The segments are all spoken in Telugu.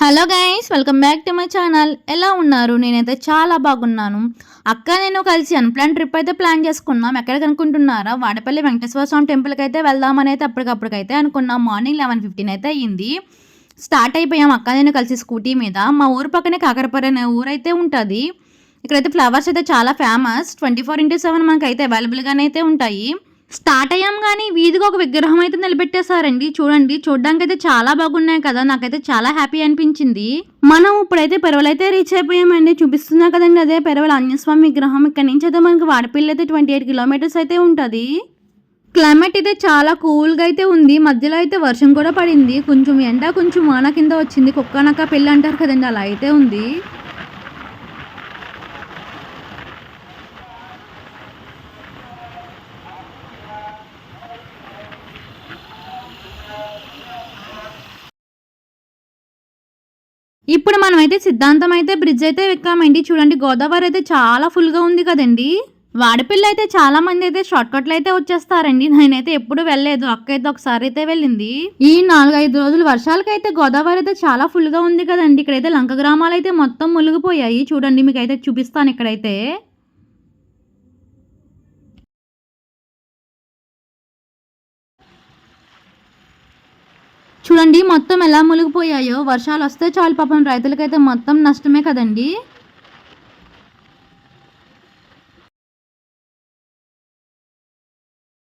Hello guys welcome back to my channel. ఎలా ఉన్నారు? నేనైతే చాలా బాగున్నాను. అక్క నేను కలిసి అన్ప్లాన్ ట్రిప్ అయితే ప్లాన్ చేసుకున్నాం. ఎక్కడికి అనుకుంటున్నారా? వాడపల్లి వెంకటేశ్వర స్వామి టెంపుల్కి అయితే వెళ్దామని అయితే అప్పటికప్పటికైతే అనుకున్నాం. మార్నింగ్ లెవెన్ ఫిఫ్టీన్ అయితే అయ్యింది స్టార్ట్ అయిపోయాం. అక్క నేను కలిసి స్కూటీ మీద. మా ఊరు పక్కనే కాకరపర్రి అనే ఊరైతే ఉంటుంది. ఇక్కడైతే ఫ్లవర్స్ అయితే చాలా famous. Twenty four into seven మనకైతే అవైలబుల్గానే అయితే ఉంటాయి. స్టార్ట్ అయ్యాం కానీ వీధికి ఒక విగ్రహం అయితే నిలబెట్టేశారండి. చూడండి చూడడానికి అయితే చాలా బాగున్నాయి కదా నాకైతే చాలా హ్యాపీ అనిపించింది. మనం ఇప్పుడైతే పెరవలు అయితే రీచ్ అయిపోయామండి. చూపిస్తున్నా కదండి అదే పెరవల ఆంజనేయస్వామి విగ్రహం. ఇక్కడ నుంచి అయితే మనకి వాడపల్లి అయితే ట్వంటీ ఎయిట్ కిలోమీటర్స్ అయితే ఉంటుంది. క్లైమేట్ అయితే చాలా కూల్గా అయితే ఉంది. మధ్యలో అయితే వర్షం కూడా పడింది. కొంచెం ఎండ కొంచెం వాన కింద వచ్చింది. కుక్కనక్క పెళ్ళి అంటారు కదండి అలా అయితే ఉంది. ఇప్పుడు మనమైతే సిద్ధాంతం అయితే బ్రిడ్జ్ అయితే ఎక్కామండి. చూడండి గోదావరి అయితే చాలా ఫుల్గా ఉంది కదండి. వాడపిల్ల అయితే చాలా మంది అయితే షార్ట్ కట్లు అయితే వచ్చేస్తారండి. నేనైతే ఎప్పుడు వెళ్ళలేదు. అక్క అయితే ఒకసారి అయితే వెళ్ళింది. ఈ నాలుగైదు రోజులు వర్షాలకైతే గోదావరి అయితే చాలా ఫుల్గా ఉంది కదండి. ఇక్కడైతే లంక గ్రామాలు అయితే మొత్తం మునిగిపోయాయి. చూడండి మీకు అయితే చూపిస్తాను ఇక్కడైతే. చూడండి మొత్తం ఎలా మునిగిపోయాయో. వర్షాలు వస్తే చాలు పాపం రైతులకైతే మొత్తం నష్టమే కదండి.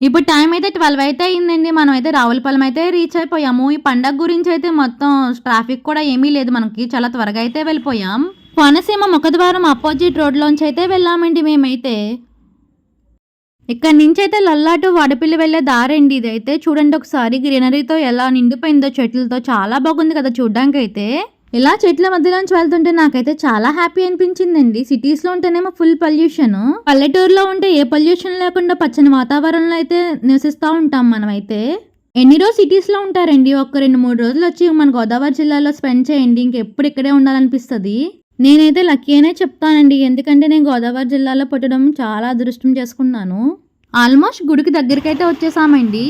ఇప్పుడు టైం అయితే ట్వెల్వ్ అయితే అయిందండి. మనం అయితే రావులపాలెం అయితే రీచ్ అయిపోయాము. ఈ పండగ గురించి అయితే మొత్తం ట్రాఫిక్ కూడా ఏమీ లేదు మనకి. చాలా త్వరగా అయితే వెళ్ళిపోయాం. కోనసీమ ముఖద్వారం అపోజిట్ రోడ్లోంచి అయితే వెళ్ళామండి మేమైతే. ఇక్కడ నుంచి అయితే లల్లాటు వడపిల్లి వెళ్ళే దారండి ఇదైతే. చూడండి ఒకసారి గ్రీనరీతో ఎలా నిండిపోయిందో చెట్లతో చాలా బాగుంది కదా చూడడానికి అయితే ఇలా చెట్ల మధ్యలోంచి వెళ్తుంటే నాకైతే చాలా హ్యాపీ అనిపించిందండి. సిటీస్లో ఉంటేనేమో ఫుల్ పొల్యూషన్ పల్లెటూరులో ఉంటే ఏ పొల్యూషన్ లేకుండా పచ్చని వాతావరణంలో అయితే నివసిస్తూ ఉంటాం మనమైతే. ఎన్ని రోజు సిటీస్లో ఉంటారండి? ఒక రెండు మూడు రోజులు వచ్చి మన గోదావరి జిల్లాలో స్పెండ్ చేయండి. ఇంకెప్పుడు ఇక్కడే ఉండాలనిపిస్తుంది. నేనైతే లక్కీ అనే చెప్తానండి. ఎందుకంటే నేను గోదావరి జిల్లాలో పుట్టడం చాలా అదృష్టం చేసుకున్నాను. ఆల్మోస్ట్ గుడికి దగ్గరికి అయితే వచ్చేసామండి.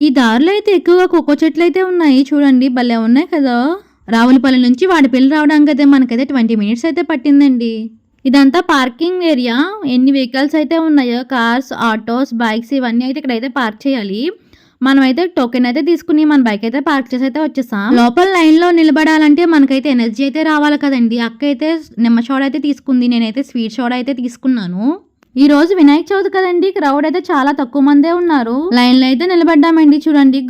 ఈ దారిలో అయితే ఎక్కువగా కోకో చెట్లు అయితే ఉన్నాయి. చూడండి భలే ఉన్నాయి కదా. రావులపల్లి నుంచి వాడిపల్లి రావడానికి అయితే మనకైతే ట్వంటీ మినిట్స్ అయితే పట్టిందండి. ఇదంతా పార్కింగ్ ఏరియా. ఎన్ని వెహికల్స్ అయితే ఉన్నాయో కార్స్ ఆటోస్ బైక్స్ ఇవన్నీ అయితే ఇక్కడైతే పార్క్ చేయాలి. మనం అయితే టోకెన్ అయితే తీసుకుని మన బైక్ అయితే పార్క్ చేసి అయితే వచ్చేసాం లోపల లైన్లో నిలబడాలంటే మనకైతే ఎనర్జీ అయితే రావాలి కదండి. అక్క అయితే నిమ్మ షోడ అయితే తీసుకుంది నేనైతే స్వీట్ షోడ అయితే తీసుకున్నాను. ఈ రోజు వినాయక చవితి కదండి క్రౌడ్ అయితే చాలా తక్కువ మందే ఉన్నారు. లైన్లో అయితే నిలబడ్డామండి చూడండి.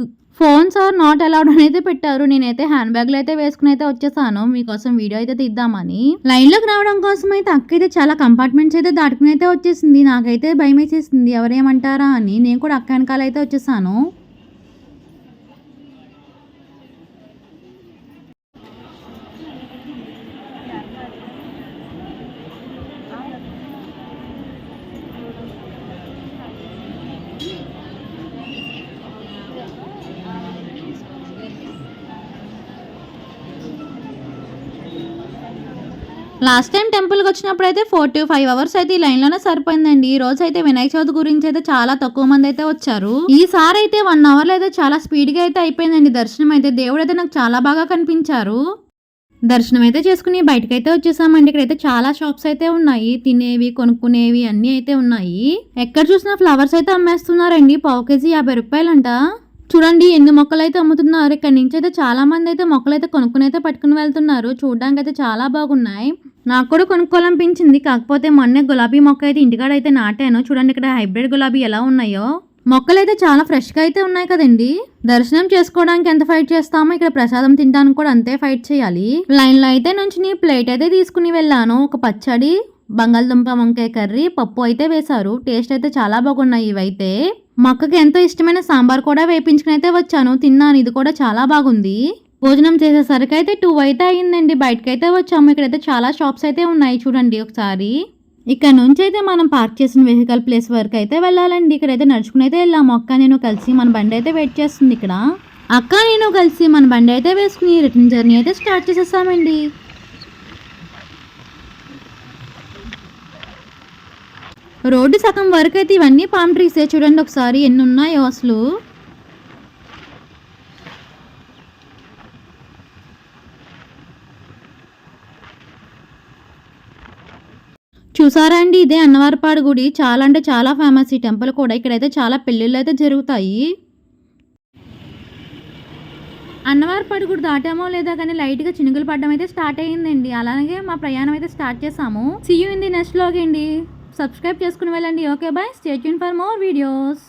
ఫోన్స్ ఆర్ నాట్ అలౌడ్ అని అయితే పెట్టారు. నేనైతే హ్యాండ్ బ్యాగ్లో అయితే వేసుకుని అయితే వచ్చేసాను. మీకోసం వీడియో అయితే తీద్దామని. లైన్లోకి రావడం కోసం అయితే అక్క అయితే చాలా కంపార్ట్మెంట్స్ అయితే దాటుకుని అయితే వచ్చేసింది. నాకైతే భయం వేసేసింది ఎవరేమంటారా అని. నేను కూడా అక్క వెనకాల అయితే వచ్చేసాను. లాస్ట్ టైం టెంపుల్కి వచ్చినప్పుడు అయితే ఫోర్ టు ఫైవ్ అవర్స్ అయితే ఈ లైన్లోనే సరిపోయిందండి. ఈ రోజు అయితే వినాయక చవితి గురించి అయితే చాలా తక్కువ మంది అయితే వచ్చారు. ఈసారి అయితే వన్ అవర్లో అయితే చాలా స్పీడ్గా అయితే అయిపోయిందండి దర్శనం అయితే. దేవుడు అయితే నాకు చాలా బాగా కనిపించారు. దర్శనం అయితే చేసుకుని బయటకు అయితే వచ్చేసామండి. ఇక్కడైతే చాలా షాప్స్ అయితే ఉన్నాయి. తినేవి కొనుక్కునేవి అన్నీ అయితే ఉన్నాయి. ఎక్కడ చూసినా ఫ్లవర్స్ అయితే అమ్మేస్తున్నారండి. పావు కేజీ యాభై రూపాయలంట. చూడండి ఎన్ని మొక్కలు అయితే అమ్ముతున్నారు. ఇక్కడ నుంచి అయితే చాలా మంది అయితే మొక్కలు అయితే కొనుక్కుని అయితే పట్టుకుని వెళ్తున్నారు. చూడడానికి అయితే చాలా బాగున్నాయి. నాకు కూడా కొనుక్కోవాలనిపించింది. కాకపోతే మొన్నే గులాబీ మొక్క అయితే ఇంటికాడ అయితే నాటాను. చూడండి ఇక్కడ హైబ్రిడ్ గులాబీ ఎలా ఉన్నాయో. మొక్కలు అయితే చాలా ఫ్రెష్గా అయితే ఉన్నాయి కదండి. దర్శనం చేసుకోవడానికి ఎంత ఫైట్ చేస్తామో ఇక్కడ ప్రసాదం తినడానికి కూడా అంతే ఫైట్ చేయాలి. లైన్లో అయితే నుంచి ప్లేట్ అయితే తీసుకుని వెళ్ళాను. ఒక పచ్చడి బంగాళదుంప వంకాయ కర్రీ పప్పు అయితే వేశారు. టేస్ట్ అయితే చాలా బాగున్నాయి ఇవైతే. మొక్కకి ఎంతో ఇష్టమైన సాంబార్ కూడా వేపించుకుని అయితే వచ్చాను. తిన్నాను. ఇది కూడా చాలా బాగుంది. భోజనం చేసేసరికి అయితే టూ అయితే అయ్యిందండి బయటకైతే వచ్చాము. ఇక్కడైతే చాలా షాప్స్ అయితే ఉన్నాయి. చూడండి ఒకసారి. ఇక్కడ నుంచి అయితే మనం పార్క్ చేసిన వెహికల్ ప్లేస్ వరకు అయితే వెళ్ళాలండి. ఇక్కడైతే నడుచుకుని అయితే వెళ్ళాము. అక్క నేను కలిసి మన బండి అయితే వెయిట్ చేస్తుంది ఇక్కడ. అక్క నేను కలిసి మన బండి అయితే వేసుకుని రిటర్న్ జర్నీ అయితే స్టార్ట్ చేసేసామండి. రోడ్డు సగం వరకు అయితే ఇవన్నీ పామ్ ట్రీసే చూడండి ఒకసారి ఎన్ని ఉన్నాయో అసలు. చూసారా అండి ఇదే అన్నవారపాడు గుడి. చాలా అంటే చాలా ఫేమస్ ఈ టెంపుల్ కూడా. ఇక్కడైతే చాలా పెళ్ళిళ్ళు అయితే జరుగుతాయి. అన్నవారపాడు గుడి దాటామో లేదా కానీ లైట్గా చినుకులు పడడం అయితే స్టార్ట్ అయ్యిందండి. అలాగే మా ప్రయాణం అయితే స్టార్ట్ చేసాము. See you in the next అండి. సబ్స్క్రైబ్ చేసుకుని వెళ్ళండి. Okay bye stay tuned for more videos